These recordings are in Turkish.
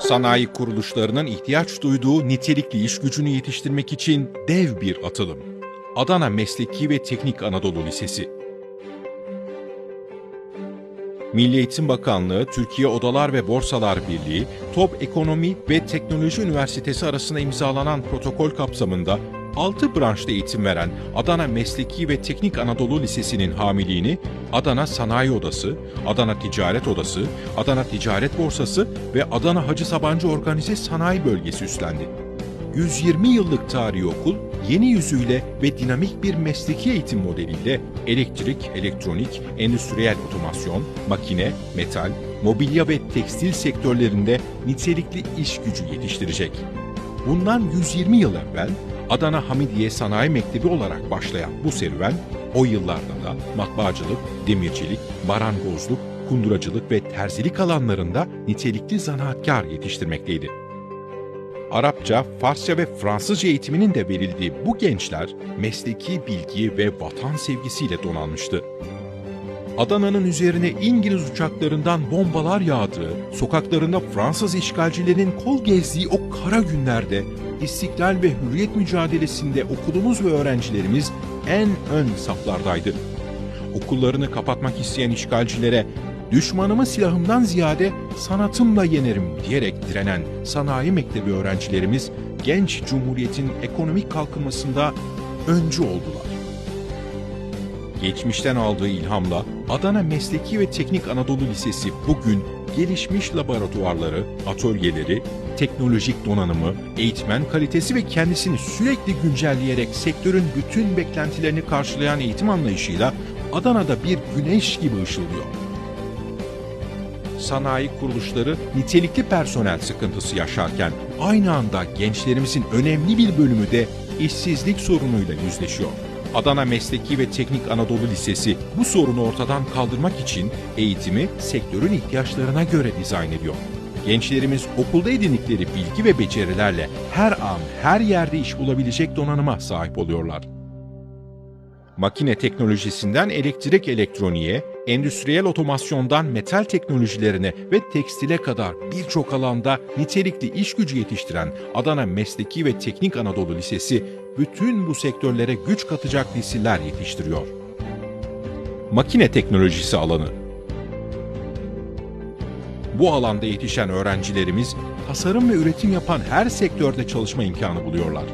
Sanayi kuruluşlarının ihtiyaç duyduğu nitelikli iş gücünü yetiştirmek için dev bir atılım. Adana Mesleki ve Teknik Anadolu Lisesi. Milli Eğitim Bakanlığı, Türkiye Odalar ve Borsalar Birliği, Top Ekonomi ve Teknoloji Üniversitesi arasında imzalanan protokol kapsamında 6 branşta eğitim veren Adana Mesleki ve Teknik Anadolu Lisesi'nin hamiliğini Adana Sanayi Odası, Adana Ticaret Odası, Adana Ticaret Borsası ve Adana Hacı Sabancı Organize Sanayi Bölgesi üstlendi. 120 yıllık tarihi okul, yeni yüzüyle ve dinamik bir mesleki eğitim modeliyle elektrik, elektronik, endüstriyel otomasyon, makine, metal, mobilya ve tekstil sektörlerinde nitelikli iş gücü yetiştirecek. Bundan 120 yıl evvel Adana Hamidiye Sanayi Mektebi olarak başlayan bu serüven, o yıllarda da matbaacılık, demircilik, marangozluk, kunduracılık ve terzilik alanlarında nitelikli zanaatkar yetiştirmekteydi. Arapça, Farsça ve Fransızca eğitiminin de verildiği bu gençler mesleki bilgi ve vatan sevgisiyle donanmıştı. Adana'nın üzerine İngiliz uçaklarından bombalar yağdığı, sokaklarında Fransız işgalcilerin kol gezdiği o kara günlerde istiklal ve hürriyet mücadelesinde okulumuz ve öğrencilerimiz en ön saflardaydı. Okullarını kapatmak isteyen işgalcilere düşmanımı silahımdan ziyade sanatımla yenerim diyerek direnen sanayi mektebi öğrencilerimiz genç cumhuriyetin ekonomik kalkınmasında öncü oldular. Geçmişten aldığı ilhamla Adana Mesleki ve Teknik Anadolu Lisesi bugün gelişmiş laboratuvarları, atölyeleri, teknolojik donanımı, eğitmen kalitesi ve kendisini sürekli güncelleyerek sektörün bütün beklentilerini karşılayan eğitim anlayışıyla Adana'da bir güneş gibi ışıldıyor. Sanayi kuruluşları nitelikli personel sıkıntısı yaşarken aynı anda gençlerimizin önemli bir bölümü de işsizlik sorunuyla yüzleşiyor. Adana Mesleki ve Teknik Anadolu Lisesi bu sorunu ortadan kaldırmak için eğitimi sektörün ihtiyaçlarına göre dizayn ediyor. Gençlerimiz okulda edindikleri bilgi ve becerilerle her an her yerde iş bulabilecek donanıma sahip oluyorlar. Makine teknolojisinden elektrik elektroniğe, endüstriyel otomasyondan metal teknolojilerine ve tekstile kadar birçok alanda nitelikli iş gücü yetiştiren Adana Mesleki ve Teknik Anadolu Lisesi bütün bu sektörlere güç katacak nesiller yetiştiriyor. Makine teknolojisi alanı bu alanda yetişen öğrencilerimiz tasarım ve üretim yapan her sektörde çalışma imkanı buluyorlar.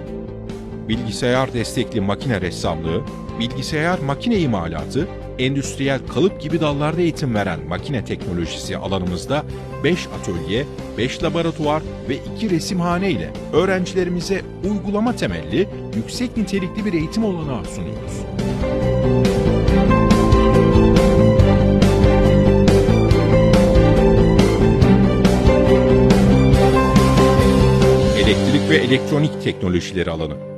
Bilgisayar destekli makine ressamlığı, bilgisayar makine imalatı, endüstriyel kalıp gibi dallarda eğitim veren makine teknolojisi alanımızda 5 atölye, 5 laboratuvar ve 2 resimhane ile öğrencilerimize uygulama temelli, yüksek nitelikli bir eğitim olanağı sunuyoruz. Elektrik ve elektronik teknolojileri alanı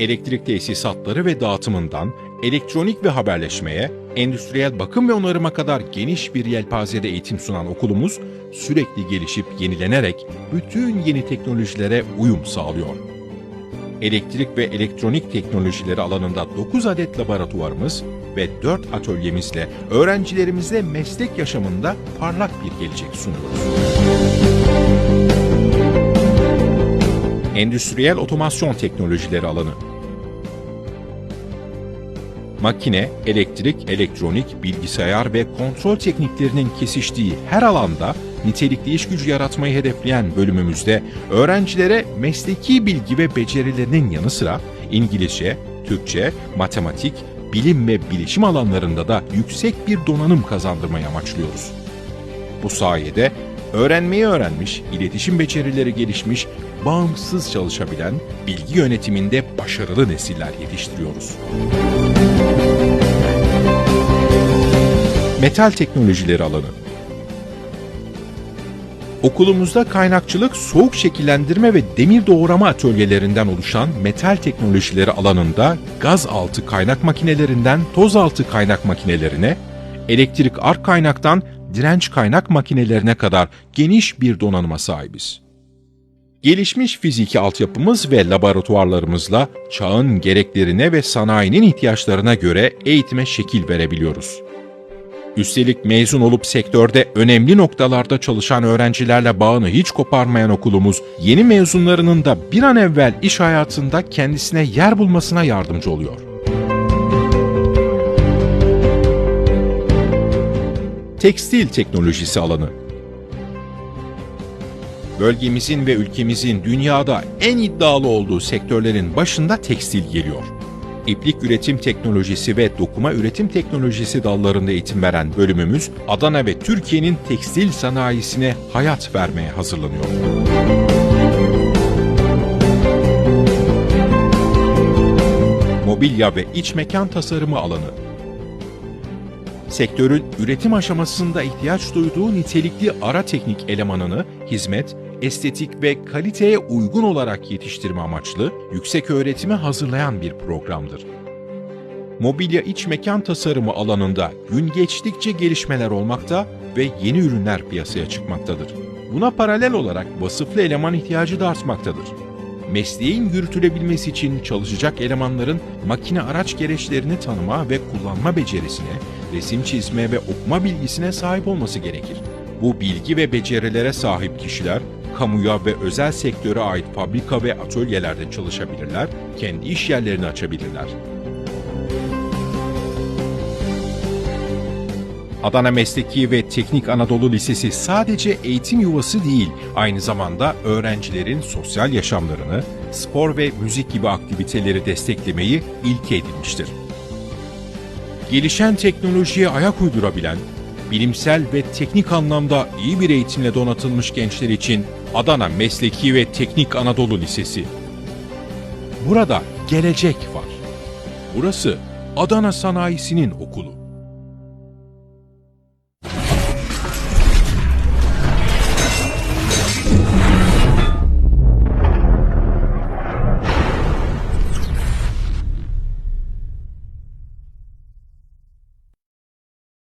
elektrik tesisatları ve dağıtımından elektronik ve haberleşmeye, endüstriyel bakım ve onarıma kadar geniş bir yelpazede eğitim sunan okulumuz sürekli gelişip yenilenerek bütün yeni teknolojilere uyum sağlıyor. Elektrik ve elektronik teknolojileri alanında 9 adet laboratuvarımız ve 4 atölyemizle öğrencilerimize meslek yaşamında parlak bir gelecek sunuyoruz. Endüstriyel otomasyon teknolojileri alanı makine, elektrik, elektronik, bilgisayar ve kontrol tekniklerinin kesiştiği her alanda nitelikli iş gücü yaratmayı hedefleyen bölümümüzde öğrencilere mesleki bilgi ve becerilerinin yanı sıra İngilizce, Türkçe, matematik, bilim ve bilişim alanlarında da yüksek bir donanım kazandırmayı amaçlıyoruz. Bu sayede öğrenmeyi öğrenmiş, iletişim becerileri gelişmiş, bağımsız çalışabilen, bilgi yönetiminde başarılı nesiller yetiştiriyoruz. Metal teknolojileri alanı Okulumuzda kaynakçılık, soğuk şekillendirme ve demir doğrama atölyelerinden oluşan metal teknolojileri alanında gaz altı kaynak makinelerinden toz altı kaynak makinelerine, elektrik ark kaynaktan direnç kaynak makinelerine kadar geniş bir donanıma sahibiz. Gelişmiş fiziki altyapımız ve laboratuvarlarımızla çağın gereklerine ve sanayinin ihtiyaçlarına göre eğitime şekil verebiliyoruz. Üstelik mezun olup sektörde önemli noktalarda çalışan öğrencilerle bağını hiç koparmayan okulumuz, yeni mezunlarının da bir an evvel iş hayatında kendisine yer bulmasına yardımcı oluyor. Tekstil teknolojisi alanı Bölgemizin ve ülkemizin dünyada en iddialı olduğu sektörlerin başında tekstil geliyor. İplik üretim teknolojisi ve dokuma üretim teknolojisi dallarında eğitim veren bölümümüz Adana ve Türkiye'nin tekstil sanayisine hayat vermeye hazırlanıyor. Mobilya ve iç mekan tasarımı alanı sektörün üretim aşamasında ihtiyaç duyduğu nitelikli ara teknik elemanını hizmet, estetik ve kaliteye uygun olarak yetiştirme amaçlı yüksek öğretime hazırlayan bir programdır. Mobilya iç mekan tasarımı alanında gün geçtikçe gelişmeler olmakta ve yeni ürünler piyasaya çıkmaktadır. Buna paralel olarak vasıflı eleman ihtiyacı da artmaktadır. Mesleğin yürütülebilmesi için çalışacak elemanların makine araç gereçlerini tanıma ve kullanma becerisine, resim çizme ve okuma bilgisine sahip olması gerekir. Bu bilgi ve becerilere sahip kişiler, kamuya ve özel sektöre ait fabrika ve atölyelerde çalışabilirler, kendi iş yerlerini açabilirler. Adana Mesleki ve Teknik Anadolu Lisesi sadece eğitim yuvası değil, aynı zamanda öğrencilerin sosyal yaşamlarını, spor ve müzik gibi aktiviteleri desteklemeyi ilke edinmiştir. Gelişen teknolojiye ayak uydurabilen, bilimsel ve teknik anlamda iyi bir eğitimle donatılmış gençler için Adana Mesleki ve Teknik Anadolu Lisesi. Burada gelecek var. Burası Adana sanayisinin okulu.